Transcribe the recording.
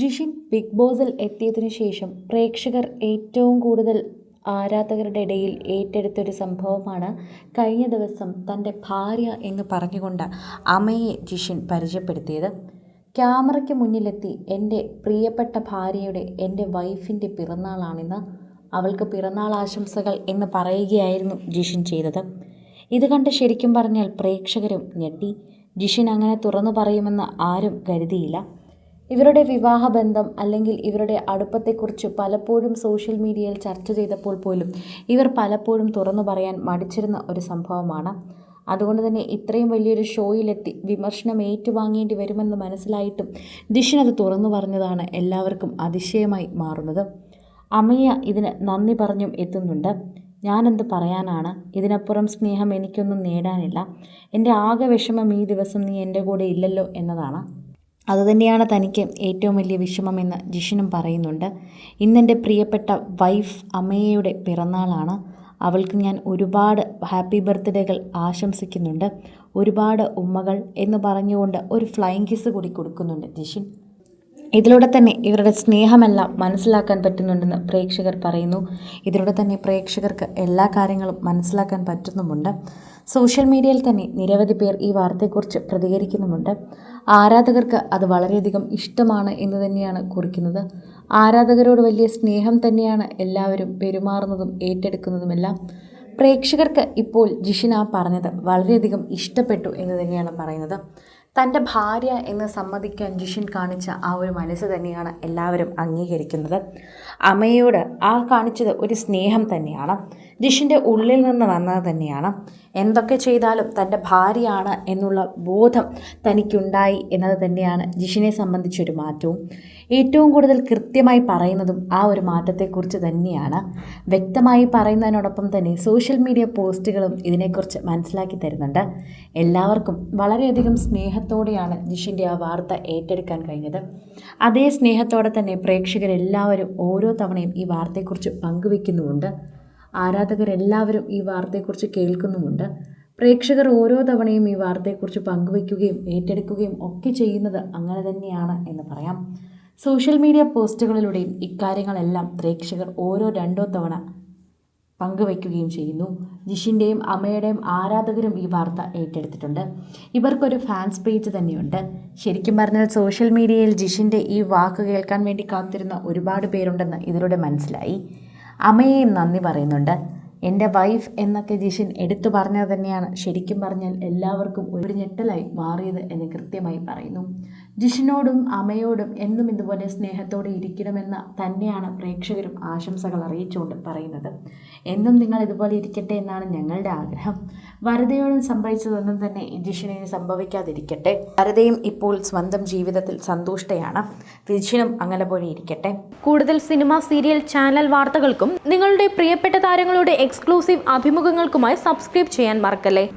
Jishin big ബോസിൽ എത്തിയതിനു ശേഷം പ്രേക്ഷകർ ഏറ്റവും കൂടുതൽ ആരാധകരുടെ ഇടയിൽ ഏറ്റെടുത്തൊരു സംഭവമാണ് കഴിഞ്ഞ ദിവസം തന്റെ ഭാര്യ എന്ന് പറഞ്ഞുകൊണ്ട് അമ്മയെ ജിഷിൻ പരിചയപ്പെടുത്തിയത്. ക്യാമറയ്ക്ക് മുന്നിലെത്തി എന്റെ പ്രിയപ്പെട്ട ഭാര്യയുടെ എന്റെ വൈഫിന്റെ പിറന്നാളാണിന്ന് അവൾക്ക് പിറന്നാൾ ആശംസകൾ എന്ന് പറയുകയായിരുന്നു ജിഷിൻ ചെയ്തത്. ഇത് കണ്ട് ശരിക്കും പറഞ്ഞാൽ പ്രേക്ഷകരും ഞെട്ടി. ജിഷിൻ അങ്ങനെ തുറന്നു പറയുമെന്ന് ആരും കരുതിയില്ല. ഇവരുടെ വിവാഹബന്ധം അല്ലെങ്കിൽ ഇവരുടെ അടുപ്പത്തെക്കുറിച്ച് പലപ്പോഴും സോഷ്യൽ മീഡിയയിൽ ചർച്ച ചെയ്തപ്പോൾ പോലും ഇവർ പലപ്പോഴും തുറന്നു പറയാൻ മടിച്ചിരുന്ന ഒരു സംഭവമാണ്. അതുകൊണ്ട് തന്നെ ഇത്രയും വലിയൊരു ഷോയിലെത്തി വിമർശനം ഏറ്റുവാങ്ങേണ്ടി വരുമെന്ന് മനസ്സിലായിട്ടും ദിഷിൻ അത് തുറന്നു പറഞ്ഞതാണ് എല്ലാവർക്കും അതിശയമായി മാറുന്നത്. അമ്മയ്യ ഇതിന് നന്ദി പറഞ്ഞും എത്തുന്നുണ്ട്. ഞാനെന്ത് പറയാനാണ്? ഇതിനപ്പുറം സ്നേഹം എനിക്കൊന്നും നേടാനില്ല. എന്റെ ആകെ വിഷമം ഈ ദിവസം നീ എന്റെ കൂടെ ഇല്ലല്ലോ എന്നതാണ്. അതുതന്നെയാണ് തനിക്ക് ഏറ്റവും വലിയ വിഷമമെന്ന് ജിഷിനും പറയുന്നുണ്ട്. ഇന്നെന്റെ പ്രിയപ്പെട്ട വൈഫ് അമ്മയുടെ പിറന്നാളാണ്. അവൾക്ക് ഞാൻ ഒരുപാട് ഹാപ്പി ബർത്ത്ഡേകൾ ആശംസിക്കുന്നുണ്ട്. ഒരുപാട് ഉമ്മകൾ എന്ന് പറഞ്ഞുകൊണ്ട് ഒരു ഫ്ലൈങ് കിസ് കൂടി കൊടുക്കുന്നുണ്ട് ജിഷിൻ. ഇതിലൂടെ തന്നെ ഇവരുടെ സ്നേഹമെല്ലാം മനസ്സിലാക്കാൻ പറ്റുന്നുണ്ടെന്ന് പ്രേക്ഷകർ പറയുന്നു. ഇതിലൂടെ തന്നെ പ്രേക്ഷകർക്ക് എല്ലാ കാര്യങ്ങളും മനസ്സിലാക്കാൻ പറ്റുന്നുമുണ്ട്. സോഷ്യൽ മീഡിയയിൽ തന്നെ നിരവധി പേർ ഈ വാർത്തയെക്കുറിച്ച് പ്രതികരിക്കുന്നുമുണ്ട്. ആരാധകർക്ക് അത് വളരെയധികം ഇഷ്ടമാണ് എന്ന് തന്നെയാണ് കുറിക്കുന്നത്. ആരാധകരോട് വലിയ സ്നേഹം തന്നെയാണ് എല്ലാവരും പെരുമാറുന്നതും ഏറ്റെടുക്കുന്നതുമെല്ലാം. പ്രേക്ഷകർക്ക് ഇപ്പോൾ ജിഷിന പറഞ്ഞത് വളരെയധികം ഇഷ്ടപ്പെട്ടു എന്ന് തന്നെയാണ് പറയുന്നത്. തന്റെ ഭാര്യ എന്ന് സമ്മതിക്കാൻ ജിഷിൻ കാണിച്ച ആ ഒരു മനസ്സ് തന്നെയാണ് എല്ലാവരും അംഗീകരിക്കുന്നത്. അമ്മയോട് ആ കാണിച്ചത് ഒരു സ്നേഹം തന്നെയാണ്. ജിഷിന്റെ ഉള്ളിൽ നിന്ന് വന്നത് തന്നെയാണ്. എന്തൊക്കെ ചെയ്താലും തന്റെ ഭാര്യയാണ് എന്നുള്ള ബോധം തനിക്കുണ്ടായി എന്നത് തന്നെയാണ് ജിഷിനെ സംബന്ധിച്ചൊരു മാറ്റവും. ഏറ്റവും കൂടുതൽ കൃത്യമായി പറയുന്നതും ആ ഒരു മാറ്റത്തെക്കുറിച്ച് തന്നെയാണ്. വ്യക്തമായി പറയുന്നതിനോടൊപ്പം തന്നെ സോഷ്യൽ മീഡിയ പോസ്റ്റുകളും ഇതിനെക്കുറിച്ച് മനസ്സിലാക്കി തരുന്നുണ്ട്. എല്ലാവർക്കും വളരെയധികം സ്നേഹത്തോടെയാണ് ജിഷിന്റെ ആ വാർത്ത ഏറ്റെടുക്കാൻ കഴിഞ്ഞത്. അതേ സ്നേഹത്തോടെ തന്നെ പ്രേക്ഷകരെല്ലാവരും ഓരോ തവണയും ഈ വാർത്തയെക്കുറിച്ച് പങ്കുവെക്കുന്നുമുണ്ട് ആരാധകരെല്ലാവരും ഈ വാർത്തയെക്കുറിച്ച് കേൾക്കുന്നുമുണ്ട്. പ്രേക്ഷകർ ഓരോ തവണയും ഈ വാർത്തയെക്കുറിച്ച് പങ്കുവയ്ക്കുകയും ഏറ്റെടുക്കുകയും ഒക്കെ ചെയ്യുന്നത് അങ്ങനെ തന്നെയാണ് എന്ന് പറയാം. സോഷ്യൽ മീഡിയ പോസ്റ്റുകളിലൂടെയും ഇക്കാര്യങ്ങളെല്ലാം പ്രേക്ഷകർ ഓരോ രണ്ടോ തവണ പങ്കുവയ്ക്കുകയും ചെയ്യുന്നു. ജിഷിന്റെയും അമ്മയുടെയും ആരാധകരും ഈ വാർത്ത ഏറ്റെടുത്തിട്ടുണ്ട്. ഇവർക്കൊരു ഫാൻസ് പേജ് തന്നെയുണ്ട്. ശരിക്കും പറഞ്ഞാൽ സോഷ്യൽ മീഡിയയിൽ ജിഷിന്റെ ഈ വാക്ക് കേൾക്കാൻ വേണ്ടി കാത്തിരുന്ന ഒരുപാട് പേരുണ്ടെന്ന് ഇതിലൂടെ മനസ്സിലായി. അമ്മയെയും നന്ദി പറയുന്നുണ്ട്. എന്റെ വൈഫ് എന്നൊക്കെ ജിഷിൻ എടുത്തു പറഞ്ഞത് തന്നെയാണ് ശരിക്കും പറഞ്ഞാൽ എല്ലാവർക്കും ഒരു ഞെട്ടലായി മാറിയത് എന്ന് കൃത്യമായി പറയുന്നു. ജിഷിനോടും അമ്മയോടും എന്നും ഇതുപോലെ സ്നേഹത്തോടെ ഇരിക്കണമെന്ന് തന്നെയാണ് പ്രേക്ഷകരും ആശംസകൾ അറിയിച്ചുകൊണ്ട് പറയുന്നത്. എന്നും നിങ്ങൾ ഇതുപോലെ ഇരിക്കട്ടെ എന്നാണ് ഞങ്ങളുടെ ആഗ്രഹം. വരതയോടും സംഭവിച്ചതൊന്നും തന്നെ ജിഷിനെ സംഭവിക്കാതിരിക്കട്ടെ. വരതയും ഇപ്പോൾ സ്വന്തം ജീവിതത്തിൽ സന്തുഷ്ടയാണ്. ജിഷിനും അങ്ങനെ പോലെ ഇരിക്കട്ടെ. കൂടുതൽ സിനിമ സീരിയൽ ചാനൽ വാർത്തകൾക്കും നിങ്ങളുടെ പ്രിയപ്പെട്ട താരങ്ങളുടെ എക്സ്ക്ലൂസീവ് അഭിമുഖങ്ങൾക്കുമായി സബ്സ്ക്രൈബ് ചെയ്യാൻ മറക്കല്ലേ?